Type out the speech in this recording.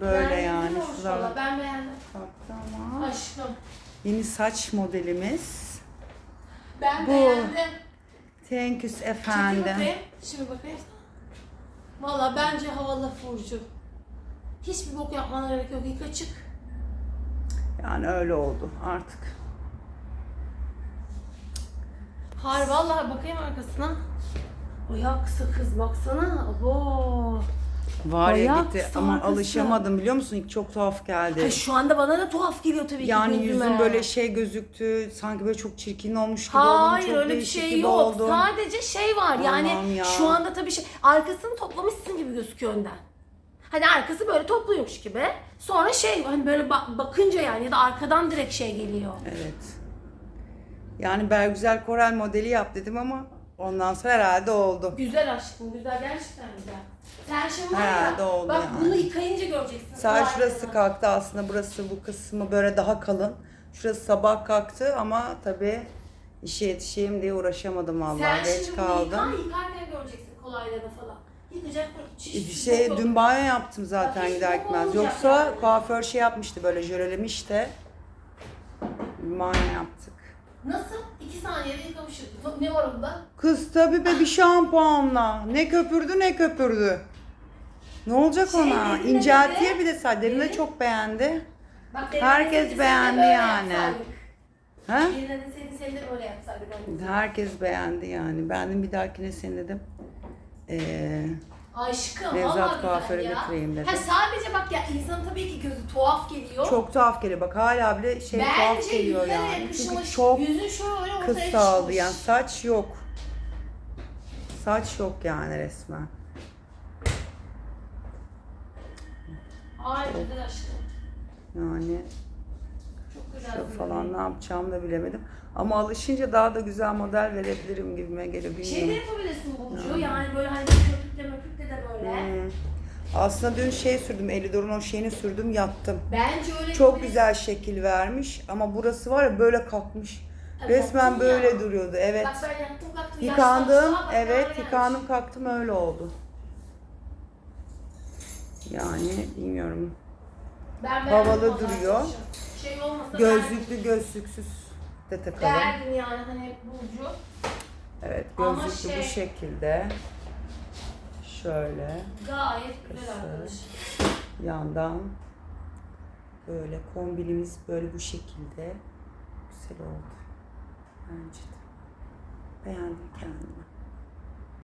Böyle Yani Şuralar valla, Ben beğendim. kalktı ama. Aşkım. Yeni saç modelimiz. Ben Bu. beğendim. Thank you Çekil efendim. bakayım. Şimdi bakayım. Valla bence havalı Furcu. Hiçbir bok yapmana gerek yok. Yıka çık. Yani öyle oldu artık. Hayır vallahi bakayım arkasına. Bayağı kısa kız baksana. Abo. Var ya Bayağı gitti kısa ama arkası. alışamadım biliyor musun? Çok tuhaf geldi. Ay şu anda bana da tuhaf geliyor tabii ki Yani gözüme. yüzüm böyle şey gözüktü. Sanki böyle çok çirkin olmuş gibi oldum. Hayır Çok öyle bir değişik şey gibi yok. oldum. Sadece şey var yani Aman ya. şu anda tabii şey arkasını toplamışsın gibi gözüküyor önden. Hani arkası böyle topluyormuş gibi. Sonra şey hani böyle bak- bakınca yani ya da arkadan direkt şey geliyor. Evet. Yani Bergüzel Korel modeli yap dedim ama ondan sonra herhalde oldu. Güzel aşkım güzel gerçekten güzel. Sen şimdi var Herhalde ya oldu bak yani. bunu yıkayınca göreceksin. Sadece Kolay şurası yana. kalktı aslında burası bu kısmı böyle daha kalın. Şurası sabah kalktı ama tabii işe yetişeyim diye uğraşamadım Sen vallahi geç şimdi bunu kaldım. yıkar yıkarken göreceksin kolaylığını falan. Yıkayacak Bir hiçbir şey dün banyo yaptım zaten Bak gider gitmez. olmayacak Yoksa yani. kuaför şey yapmıştı böyle jölelemişti. Bir banyo yaptık. Nasıl? İki saniyede yıkamışız. Ne var onda? Kız tabii be bir şampuanla. Ne köpürdü ne köpürdü. Ne olacak Şey, ona? derine İnceltiye bir de sadece. Derin de Derin. çok beğendi. Bak, Herkes beğendi seni de böyle yani. yapsaydık. Ha? Bir deneseydin seni de böyle yapsaydık. Herkes beğendi yani. Ben bir dahakine seni dedim. Ee, Aşkım Nevzat vallahi güzel kuaföre ya. dedim. Ha sadece bak ya insan tabii ki gözü tuhaf geliyor. çok tuhaf geliyor. Bak hala bile şey tuhaf Bence geliyor yüzüne yani. yakışmış. Çünkü çok Yüzün şöyle ortaya kısaldı çıkmış. yani. Saç yok. Saç yok yani resmen. Ay güzel aşkım. Yani Çok güzel. şu falan ne yapacağımı da bilemedim. Ama alışınca daha da güzel model verebilirim gibime geliyor. Şey de Bilmiyorum. yapabilirsin Burcu. Yani böyle hani möpükle de böyle. Hmm. Aslında dün şey sürdüm, Elidor'un o şeyini sürdüm, yattım. Bence öyle Çok yapabilirsin. güzel şekil vermiş ama burası var ya böyle kalkmış. Evet, Resmen böyle ya. duruyordu. Evet. Bak ben yattım kalktım. Yıkandım. yaşlandım. Evet, yıkandım kalktım öyle oldu. Yani bilmiyorum. Ben Havalı duruyor. Şey olmasa Gözlüklü, gözlüksüz de takalım. Derdim yani hani Burcu. Evet, gözlüklü bu şey- şekilde. Şöyle Gayet güzel arkadaş. yandan böyle kombinimiz böyle bu şekilde güzel oldu. Bence de. Beğendim kendimi.